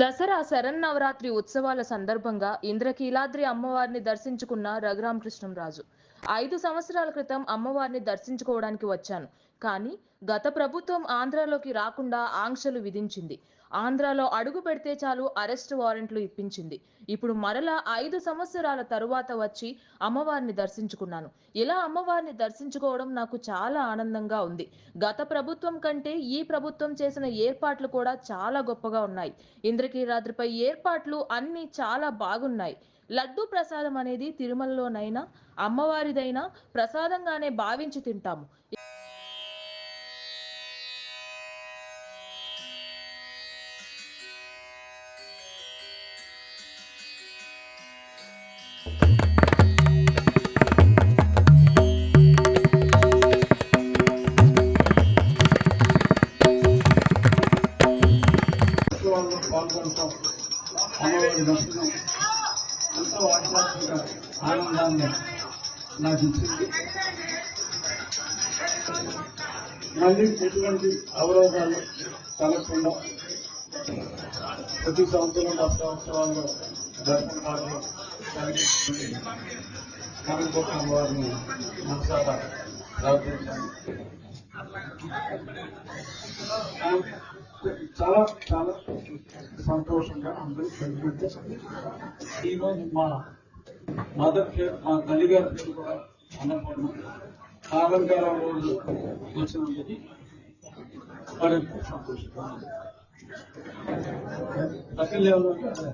దసరా శరన్నవరాత్రి ఉత్సవాల సందర్భంగా ఇంద్రకీలాద్రి అమ్మవారిని దర్శించుకున్న రఘురామకృష్ణంరాజు. ఐదు సంవత్సరాల క్రితం అమ్మవారిని దర్శించుకోవడానికి వచ్చాను. కానీ గత ప్రభుత్వం ఆంధ్రాలోకి రాకుండా ఆంక్షలు విధించింది. ఆంధ్రాలో అడుగు పెడితే చాలు అరెస్ట్ వారెంట్లు ఇప్పించింది. ఇప్పుడు మరలా ఐదు సంవత్సరాల తరువాత వచ్చి అమ్మవారిని దర్శించుకున్నాను. ఇలా అమ్మవారిని దర్శించుకోవడం నాకు చాలా ఆనందంగా ఉంది. గత ప్రభుత్వం కంటే ఈ ప్రభుత్వం చేసిన ఏర్పాట్లు కూడా చాలా గొప్పగా ఉన్నాయి. ఇంద్రకీలాద్రిపై ఏర్పాట్లు అన్నీ చాలా బాగున్నాయి. లడ్డూ ప్రసాదం అనేది తిరుమలలోనైనా అమ్మవారిదైనా ప్రసాదంగానే భావించి తింటాము. ఉత్సవాల్లో అమ్మవారి దర్శనం ఎంతో ఆధ్యాత్మిక ఆనందాన్ని నాకు ఇచ్చింది మళ్ళీ ఎటువంటి అవరోధాలు కలగకుండా ప్రతి సంవత్సరం దసరా ఉత్సవాల్లో దర్శనాలు కలిగి కనకపూట అమ్మవారిని మనసారా ప్రార్థించాను చాలా చాలా సంతోషంగా అందరూ కలిపి ఈరోజు మా మదర్ పేరు మా తల్లి గారి పేరు కూడా అన్నపూర్ణ ఆ అలంకారం రోజు వచ్చినందుకు మరి సంతోషంగా ఉంది. పక్కన ఎవరు?